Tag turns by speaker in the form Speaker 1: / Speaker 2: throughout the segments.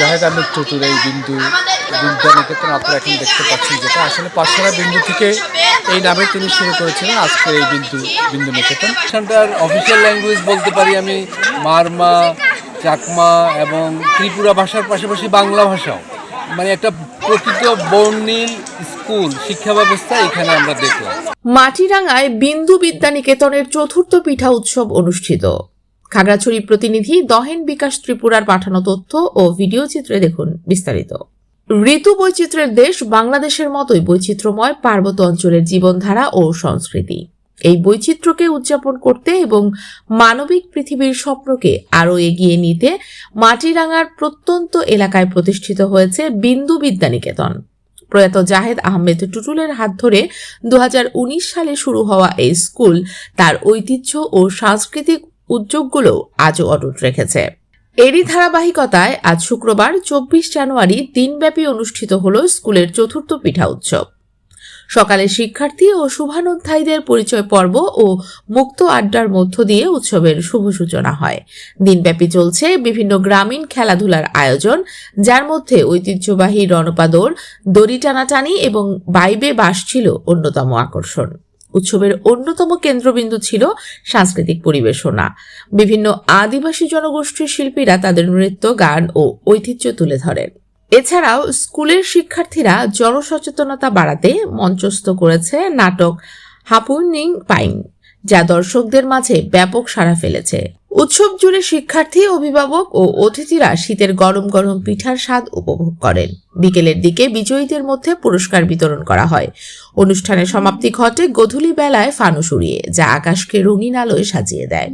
Speaker 1: জাহেদ আহমেদ টুটুর এই বিন্দু বিদ্যানিকেতন আপনারা এখন দেখতে পাচ্ছেন যেটা। আসলে পাঁচশোরা বিন্দু থেকে এই নামে তিনি শুরু করেছিলেন আজকের এই বিন্দু বিন্দু নিকেতন।
Speaker 2: এখানটার অফিসিয়াল ল্যাঙ্গুয়েজ বলতে পারি আমি মারমা চাকমা এবং ত্রিপুরা ভাষার পাশাপাশি বাংলা ভাষাও। মানে একটা প্রকৃত বর্ণিল স্কুল শিক্ষা ব্যবস্থা এখানে আমরা দেখলাম।
Speaker 3: মাটিরাঙ্গায় বিন্দু বিদ্যানিকেতনের চতুর্থ পিঠা উৎসব অনুষ্ঠিত। খাগড়াছড়ি প্রতিনিধি দহেন বিকাশ ত্রিপুরার পাঠানো তথ্য ও ভিডিও চিত্রে দেখুন বিস্তারিত। ঋতু বৈচিত্র্যের দেশ বাংলাদেশের মতোই বৈচিত্র্যময় পার্বত্য অঞ্চলের জীবনধারা ও সংস্কৃতি। এই বৈচিত্র্যকে উদযাপন করতে এবং মানবিক পৃথিবীর স্বপ্নকে আরও এগিয়ে নিতে মাটিরাঙ্গার প্রত্যন্ত এলাকায় প্রতিষ্ঠিত হয়েছে বিন্দু বিদ্যানিকেতন। প্রয়াত জাহেদ আহমেদ টুটুলের হাত ধরে দু হাজার উনিশ সালে শুরু হওয়া এই স্কুল তার ঐতিহ্য ও সাংস্কৃতিক উদ্যোগগুলো আজও অটুট রেখেছে। এরই ধারাবাহিকতায় আজ শুক্রবার, চব্বিশ জানুয়ারি দিনব্যাপী অনুষ্ঠিত হল স্কুলের চতুর্থ পিঠা উৎসব। সকালে শিক্ষার্থী ও শুভানুধ্যায়ীদের পরিচয় পর্ব ও মুক্ত আড্ডার মধ্য দিয়ে উৎসবের শুভ সূচনা হয়। দিনব্যাপী চলছে বিভিন্ন গ্রামীণ খেলাধুলার আয়োজন, যার মধ্যে ঐতিহ্যবাহী রণপাদর, দড়ি টানাটানি এবং বাইবে বাস ছিল অন্যতম আকর্ষণ। উৎসবের অন্যতম কেন্দ্রবিন্দু ছিল সাংস্কৃতিক পরিবেশনা। বিভিন্ন আদিবাসী জনগোষ্ঠীর শিল্পীরা তাদের নৃত্য, গান ও ঐতিহ্য তুলে ধরেন এছাড়াও স্কুলের শিক্ষার্থীরা জনসচেতনতা বাড়াতে মঞ্চস্থ করেছে নাটক হাপুনিং পাইং, যা দর্শকদের মাঝে ব্যাপক সাড়া ফেলেছে। উৎসব জুড়ে শিক্ষার্থী, অভিভাবক ও অতিথিরা শীতের গরম গরম পিঠার স্বাদ উপভোগ করেন। বিকেলের দিকে বিজয়ীদের মধ্যে পুরস্কার বিতরণ করা হয়। অনুষ্ঠানের সমাপ্তি ঘটে গধূলি বেলায় ফানুস উড়িয়ে যা আকাশকে রঙিন আলোয় সাজিয়ে দেয়।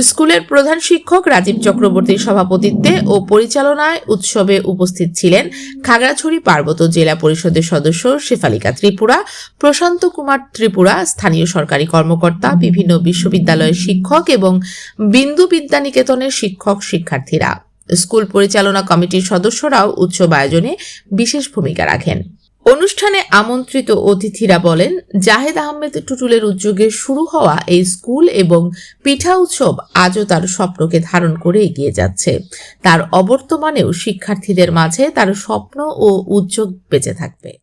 Speaker 3: স্কুলের প্রধান শিক্ষক রাজীব চক্রবর্তীর সভাপতিত্বে ও পরিচালনায় উৎসবে উপস্থিত ছিলেন খাগড়াছড়ি পার্বত্য জেলা পরিষদের সদস্য শেফালিকা ত্রিপুরা, প্রশান্ত কুমার ত্রিপুরা, স্থানীয় সরকারি কর্মকর্তা, বিভিন্ন বিশ্ববিদ্যালয়ের শিক্ষক এবং বিন্দু বিদ্যানিকেতনের শিক্ষক শিক্ষার্থীরা স্কুল পরিচালনা কমিটির সদস্যরাও উৎসব আয়োজনে বিশেষ ভূমিকা রাখেন। অনুষ্ঠানে আমন্ত্রিত অতিথিরা বলেন, জাহেদ আহমেদ টুটুলের উদ্যোগে শুরু হওয়া এই স্কুল এবং পিঠা উৎসব আজও তার স্বপ্নকে ধারণ করে এগিয়ে যাচ্ছে। তার অবর্তমানেও শিক্ষার্থীদের মাঝে তার স্বপ্ন ও উদ্যোগ বেঁচে থাকবে।